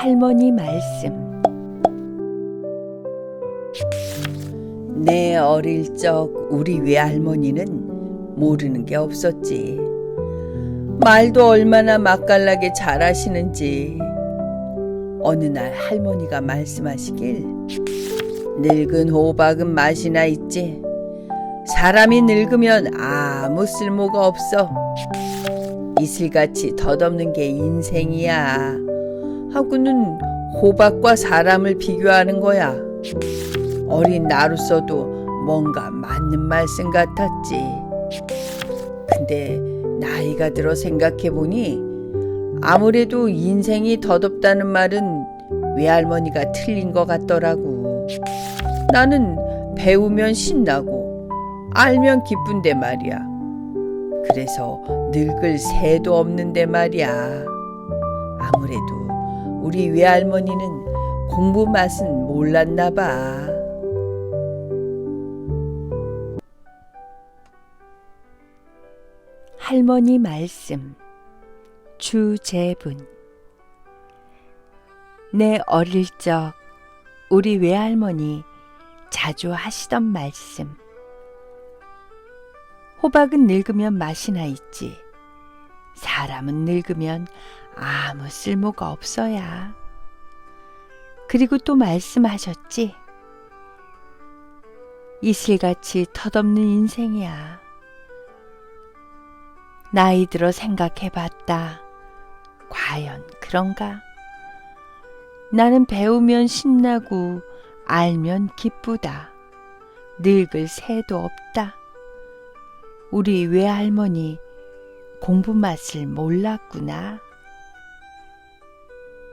할머니 말씀 내 어릴 적 우리 외할머니는 모르는 게 없었지. 말도 얼마나 맛깔나게 잘하시는지. 어느 날 할머니가 말씀하시길 늙은 호박은 맛이나 있지. 사람이 늙으면 아무 쓸모가 없어. 이슬같이 덧없는 게 인생이야. 하고는 호박과 사람을 비교하는 거야. 어린 나로서도 뭔가 맞는 말씀 같았지. 근데 나이가 들어 생각해보니 아무래도 인생이 덧없다는 말은 외할머니가 틀린 것 같더라고. 나는 배우면 신나고 알면 기쁜데 말이야. 그래서 늙을 새도 없는데 말이야. 아무래도 우리 외할머니는 공부 맛은 몰랐나 봐. 할머니 말씀 주재분 내 어릴 적 우리 외할머니 자주 하시던 말씀 호박은 늙으면 맛이나 있지 사람은 늙으면 아무 쓸모가 없어야 그리고 또 말씀하셨지 이슬같이 덧없는 인생이야 나이 들어 생각해 봤다. 과연 그런가? 나는 배우면 신나고 알면 기쁘다. 늙을 새도 없다. 우리 외할머니 공부 맛을 몰랐구나.